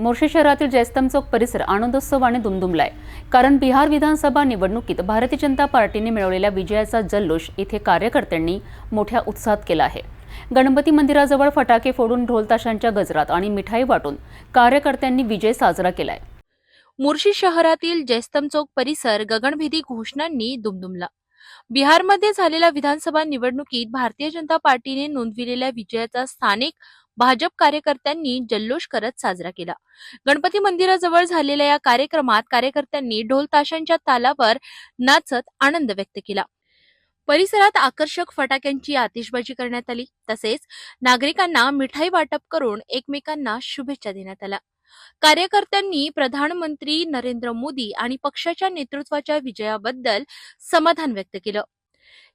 मोर्शी शहरातील जयस्तंभ चौक परिसर आनंदोत्सवाने दुमदुमलाय. कारण बिहार विधानसभा निवडणुकीत भारतीय जनता पार्टीने मिळवलेल्या विजयाचा जल्लोष इथे कार्यकर्त्यांनी मोठ्या उत्साहात केला आहे. गणपती मंदिराजवळ फटाके फोडून ढोलताशांच्या गजरात आणि मिठाई वाटून कार्यकर्त्यांनी विजय साजरा केलाय. मुर्शी शहरातील जयस्तंभ चौक परिसर गगनभेदी घोषणांनी दुमदुमला. बिहारमध्ये झालेल्या विधानसभा निवडणुकीत भारतीय जनता पार्टीने नोंदविलेल्या विजयाचा स्थानिक भाजप कार्यकर्त्यांनी जल्लोष करत साजरा केला. गणपती मंदिराजवळ झालेल्या या कार्यक्रमात कार्यकर्त्यांनी ढोल ताशांच्या तालावर नाचत आनंद व्यक्त केला. परिसरात आकर्षक फटाक्यांची आतिषबाजी करण्यात आली. तसेच नागरिकांना मिठाई वाटप करून एकमेकांना शुभेच्छा देण्यात आल्या. कार्यकर्त्यांनी प्रधानमंत्री नरेंद्र मोदी आणि पक्षाच्या नेतृत्वाच्या विजयाबद्दल समाधान व्यक्त केलं.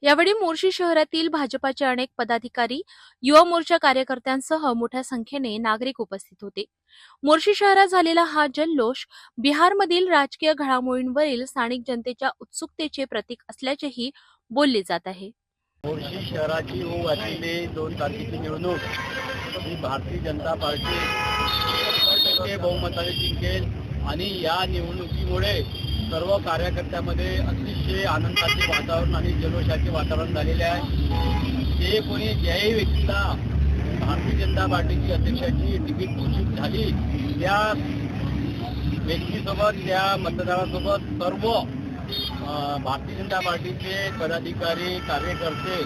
यावेळी मोर्शी शहरातील भाजपाचे अनेक पदाधिकारी युवा मोर्चा कार्यकर्त्यांसह मोठ्या संख्येने नागरिक उपस्थित होते. मोर्शी शहरात झालेला हा जल्लोष बिहारमधील राजकीय घडामोडींवरील स्थानिक जनतेच्या उत्सुकतेचे प्रतीक असल्याचेही बोलले जात आहे. मोर्शी शहराची दोन तारखेची निवडणूक ही भारतीय जनता पार्टी टक्के बहुमताने जिंकेल आणि या निवडणुकीमुळे सर्व कार्यकर्त्यामध्ये अतिशय आनंदाचे वातावरण आणि जल्लोषाचे वातावरण झालेले आहे. जे कोणी ज्याही व्यक्तीला भारतीय जनता पार्टीची अध्यक्षाची तिकीट घोषित झाली त्या व्यक्तीसोबत त्या मतदारासोबत सर्व भारतीय जनता पार्टीचे पदाधिकारी कार्यकर्ते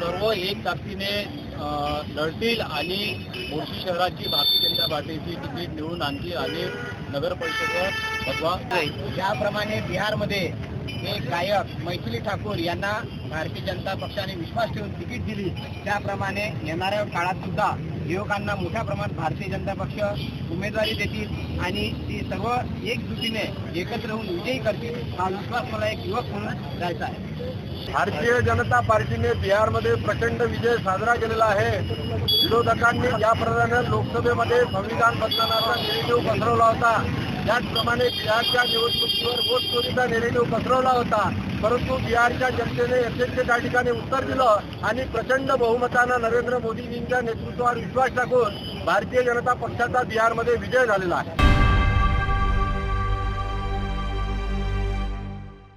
सर्व एक ताकदीने लढतील आणि मोर्शी शहराची भारतीय जनता पार्टीची तिकीट निवडून आणतील आणि नगर परिषदेवर बसवा ज्याप्रमाणे बिहारमध्ये हे गायक मैथिली ठाकूर यांना भारतीय जनता पक्षाने विश्वास ठेवून तिकीट दिली. त्याप्रमाणे येणाऱ्या काळात सुद्धा युवकांना मोठ्या प्रमाणात भारतीय जनता पक्ष उमेदवारी देतील आणि ती सर्व एकजुटीने एकत्र होऊन विजयी करतील हा विश्वास मला एक युवक म्हणून द्यायचा आहे. भारतीय जनता पार्टीने बिहारमध्ये प्रचंड विजय साजरा केलेला आहे. विरोधकांनी ज्याप्रमाणे लोकसभेमध्ये संविधान बदलण्याचा निर्णय पसरवला होता. त्याचप्रमाणे बिहारच्या निवडणुकीवर वोट चोरीचा निरेटिव्ह पसरवला होता. परंतु बिहारच्या जनतेने यथेच्छ त्या ठिकाणी उत्तर दिलं आणि प्रचंड बहुमतानं नरेंद्र मोदीजींच्या नेतृत्वावर विश्वास टाकून भारतीय जनता पक्षाचा बिहारमध्ये विजय झालेला आहे.